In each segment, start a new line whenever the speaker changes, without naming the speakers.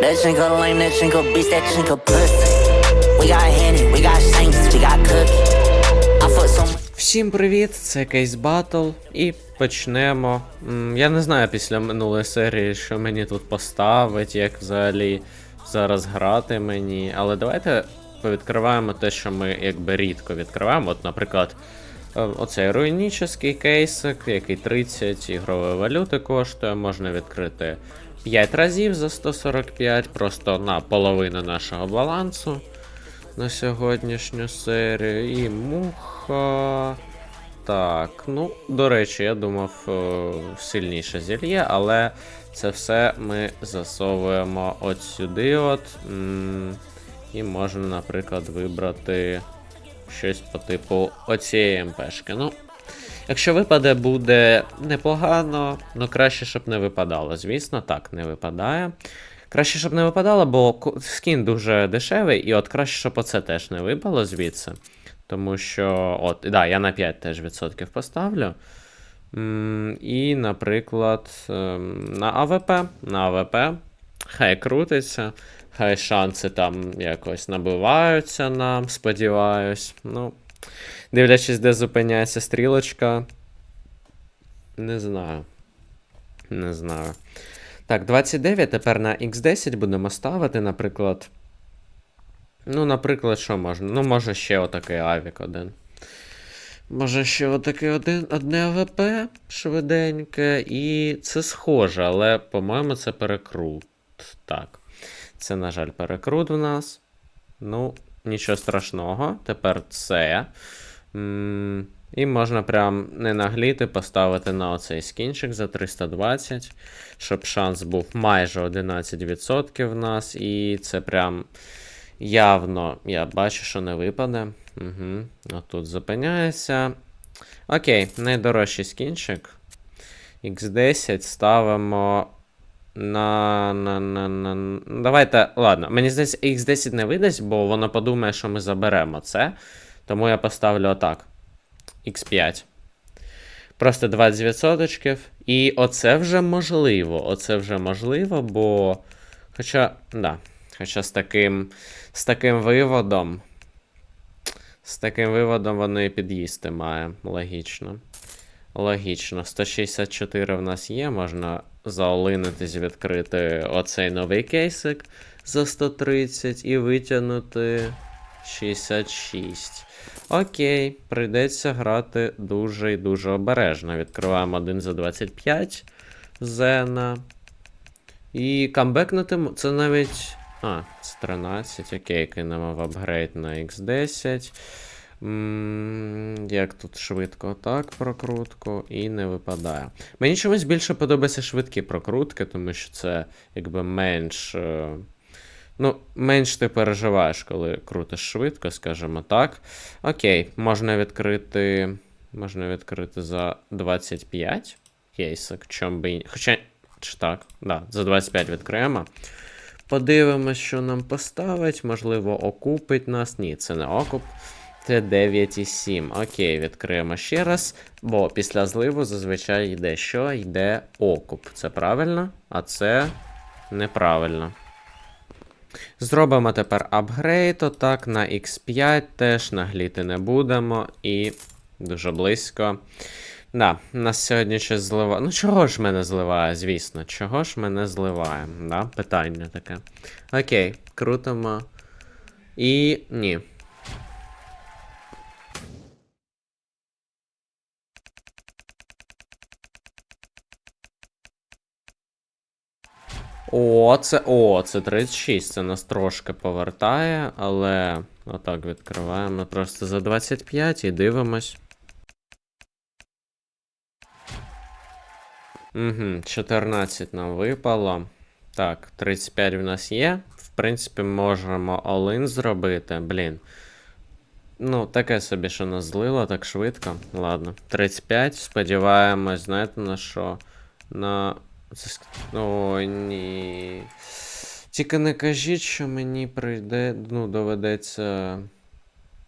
That chinko lame, that chinko beast, that chinko pussy. We got Henny, we got Shanks, we got Cookie.
Всім привіт, це Кейс Батл, і почнемо. Я не знаю після минулої серії, що мені тут поставить, як взагалі зараз грати мені. Але давайте повідкриваємо те, що ми якби рідко відкриваємо. От, наприклад, е, оцей руйнічний кейсик, який 30 ігрової валюти коштує, можна відкрити 5 разів за 145, просто на половину нашого балансу на сьогоднішню серію. І муха. Так, ну, до речі, я думав е, сильніше зільє, але це все ми засовуємо от сюди. от. І можна, наприклад, вибрати щось по типу оцієї МПшки. Ну, якщо випаде, буде непогано, ну краще, щоб не випадало. Звісно, так, не випадає. Краще, щоб не випадало, бо скін дуже дешевий, і от краще, щоб оце теж не випало звідси. Тому що, от, да, я на 5 теж відсотків поставлю. І, наприклад, ем, на АВП. На АВП. Хай крутиться, хай шанси там якось набиваються нам, сподіваюсь. Ну, дивлячись, де зупиняється стрілочка. Не знаю. Не знаю. Так, 29 тепер на X10 будемо ставити, наприклад. Ну, наприклад, що можна? Ну, може ще отакий авік один. Може ще отакий один, одне АВП швиденьке. І це схоже, але, по-моєму, це перекрут. Так. Це, на жаль, перекрут в нас. Ну, нічого страшного. Tепер це. І можна прям не нагліти, поставити на оцей скінчик за 320, щоб шанс був майже 11% в нас. І це прям явно я бачу, що не випаде. Угу. Отут зупиняється. Окей, найдорожчий скінчик. X10 ставимо на. на, на, на... Давайте, ладно, мені здається, X10 не видасть, бо воно подумає, що ми заберемо це. Тому я поставлю отак. X5. Просто 20%. І оце вже можливо. Оце вже можливо, бо. Хоча, да. Хоча з таким, з таким виводом. З таким виводом воно і під'їсти має. Логічно. Логічно. 164 в нас є, можна заолинитись, відкрити оцей новий кейсик за 130 і витягнути 66. Окей, прийдеться грати дуже і дуже обережно. Відкриваємо один за 25 Зена. І камбекнути м- це навіть. А, це 13. Окей, кинемо в апгрейд на X10. Як тут швидко так прокрутку і не випадає. Мені чомусь більше подобаються швидкі прокрутки, тому що це якби менш. е, Ну, менш ти переживаєш, коли крутиш швидко, скажімо так. Окей, можна відкрити. Можна відкрити за 25 кейсик, чом би. Хоча. Чи так, да, за 25 відкриємо. Подивимось, що нам поставить. Можливо, окупить нас. Ні, це не окуп. Це 9,7. Окей, відкриємо ще раз. Бо після зливу зазвичай йде що? Йде окуп. Це правильно, а це неправильно. Зробимо тепер апгрейд, отак, на X5 теж нагліти не будемо. І дуже близько. Да, нас сьогодні щось зливає. Ну, чого ж мене зливає, звісно. Чого ж мене зливає? Да? Питання таке. Окей, крутимо. І ні. О, це. О, це 36. Це нас трошки повертає, але отак відкриваємо просто за 25 і дивимось. Угу, 14 нам випало. Так, 35 в нас є. В принципі, можемо all-in зробити. Блін. Ну, таке собі, що нас злило так швидко. Ладно. 35. Сподіваємось, знаєте на що? На. Це... О, ні. Тільки не кажіть, що мені прийде. Ну, доведеться.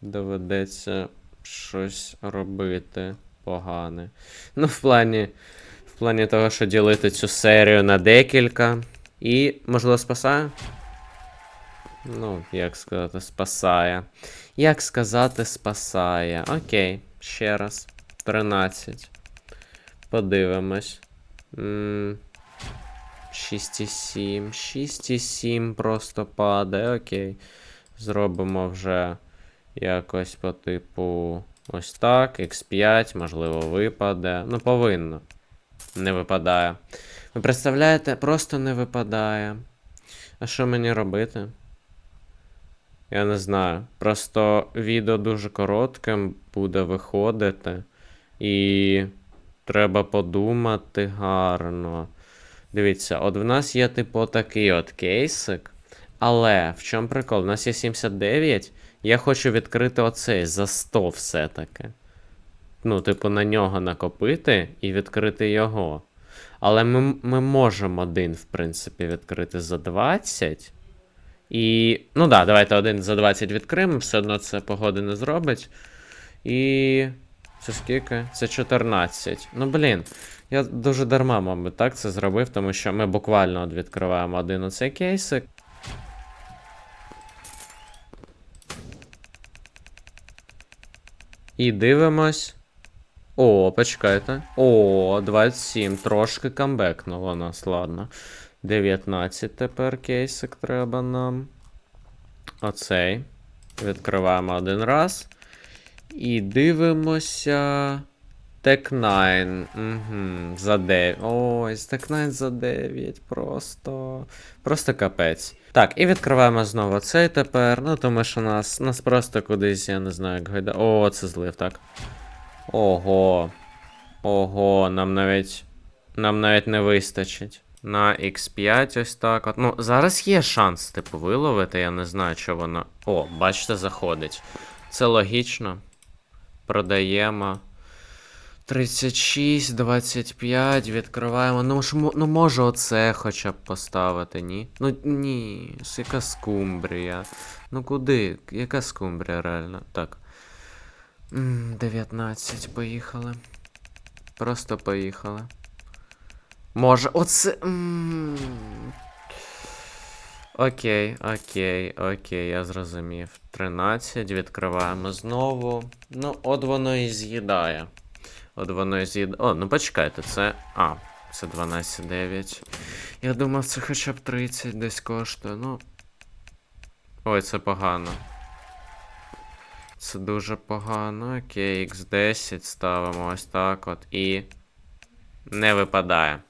Доведеться щось робити погане. Ну, в плані. В плані того, що ділити цю серію на декілька. І, можливо, спасає? Ну, як сказати, спасає. Як сказати, спасає. Окей, ще раз. 13. Подивимось. М, 6,7. 6,7 просто падає. Окей. Зробимо вже якось по типу. Ось так. X5, можливо, випаде. Ну, повинно. Не випадає. Ви представляєте, просто не випадає. А що мені робити? Я не знаю. Просто відео дуже коротким буде виходити. І треба подумати гарно. Дивіться, от в нас є, типу, такий от кейсик. Але в чому прикол? У нас є 79. Я хочу відкрити оцей за 100 все-таки. Ну, типу, на нього накопити і відкрити його. Але ми, ми можемо один, в принципі, відкрити за 20. І. Ну да, давайте один за 20 відкриємо, все одно це погоди не зробить. І. Це скільки? Це 14. Ну, блін. Я дуже дарма, мабуть, так це зробив, тому що ми буквально відкриваємо один оцей кейсик. І дивимось. О, почекайте. О, 27. Трошки камбекнуло нас, ладно. 19 тепер кейсик треба нам. Оцей. Відкриваємо один раз. І дивимося. Тек 9. Угу, за 9. Ой, Тек 9 за 9. Просто. Просто капець. Так, і відкриваємо знову цей тепер. Ну, тому що нас, нас просто кудись, я не знаю, як гайда. О, це злив, так. Ого. Ого, нам навіть. Нам навіть не вистачить. На X5 ось так. От. Ну, зараз є шанс, типу, виловити, я не знаю, що воно. О, бачите, заходить. Це логічно. Продаємо. 36, 25, відкриваємо. Ну, ж, ну може оце хоча б поставити, ні? Ну ні, яка скумбрія. Ну куди? Яка скумбрія реально? Так. 19, поїхали. Просто поїхали. Може, оце. Окей, окей, окей, я зрозумів. 13, відкриваємо знову. Ну, от воно і з'їдає. От воно з'їде. О, ну почекайте, це. А, це 12,9. Я думав, це хоча б 30 десь коштує. Ну. Ой, це погано. Це дуже погано. Окей, X10 ставимо ось так от і. Не випадає.